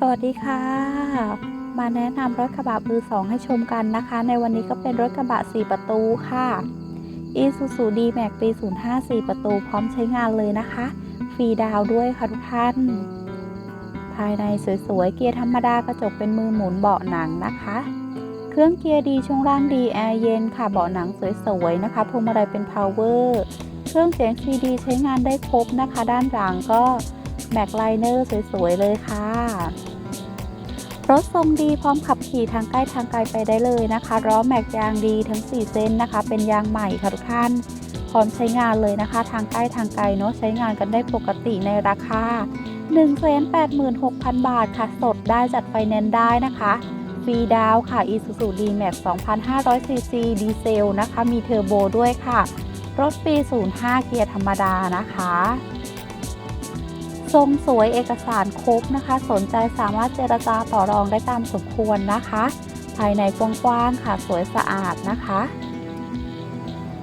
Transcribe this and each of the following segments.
สวัสดีค่ะ มาแนะนำรถกระบะมือสองให้ชมกันนะคะ ในวันนี้ก็เป็นรถกระบะ 4 ประตูค่ะ Isuzu D-Max ปี 05 4 ประตูพร้อมใช้งานเลยนะคะ ฟรีดาวด้วยค่ะทุกท่าน ภายในสวยๆ เกียร์ธรรมดากระจกเป็นมือหมุนเบาะหนังนะคะ เครื่องเกียร์ดีช่วงล่างดีแอร์เย็นค่ะเบาะหนังสวยๆนะคะพวงมาลัยเป็น power เครื่องเสียง CD ใช้งานได้ครบนะคะ ด้านหลังก็ แม็กไลเนอร์สวยๆเลยค่ะ รถทรงดีพร้อมขับขี่ทางใกล้ทางไกลไปได้เลยนะคะล้อแม็กยางดีทั้ง 4 เส้นนะคะ เป็นยางใหม่ค่ะทุกท่าน พร้อมใช้งานเลยนะคะ ทางใกล้ทางไกลเนาะใช้งานกันได้ปกติในราคา 186,000 บาทค่ะ สดได้จัดไฟแนนซ์ได้นะคะฟรีดาวค่ะ Isuzu D-Max 2,500 cc ดีเซลนะคะ มีเทอร์โบด้วยค่ะ รถปี 05 เกียร์ธรรมดานะคะ ทรงสวยเอกสารครบนะคะ สนใจสามารถเจรจาต่อรองได้ตามสมควรนะคะ ภายในกว้างๆค่ะสวยสะอาดนะคะ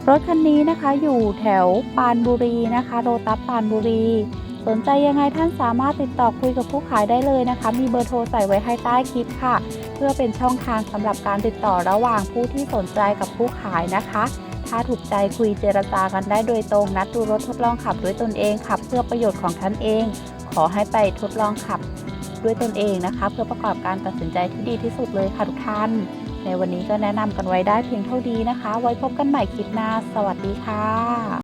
รถคันนี้นะคะอยู่แถวปานบุรีนะคะโรตัสปานบุรี สนใจยังไงท่านสามารถติดต่อคุยกับผู้ขายได้เลยนะคะ มีเบอร์โทรใส่ไว้ให้ใต้คลิปค่ะ เพื่อเป็นช่องทางสำหรับการติดต่อระหว่างผู้ที่สนใจกับผู้ขายนะคะ ถ้าถูกใจคุยเจรจากันได้โดยตรง นัดดูรถทดลองขับด้วยตนเองขับ เพื่อประโยชน์ของท่านเอง ขอให้ไปทดลองขับด้วยตนเองนะคะ เพื่อประกอบการตัดสินใจที่ดีที่สุดเลยค่ะทุกท่าน ในวันนี้ก็แนะนำกันไว้ได้เพียงเท่านี้นะคะ ไว้พบกันใหม่คลิปหน้า สวัสดีค่ะ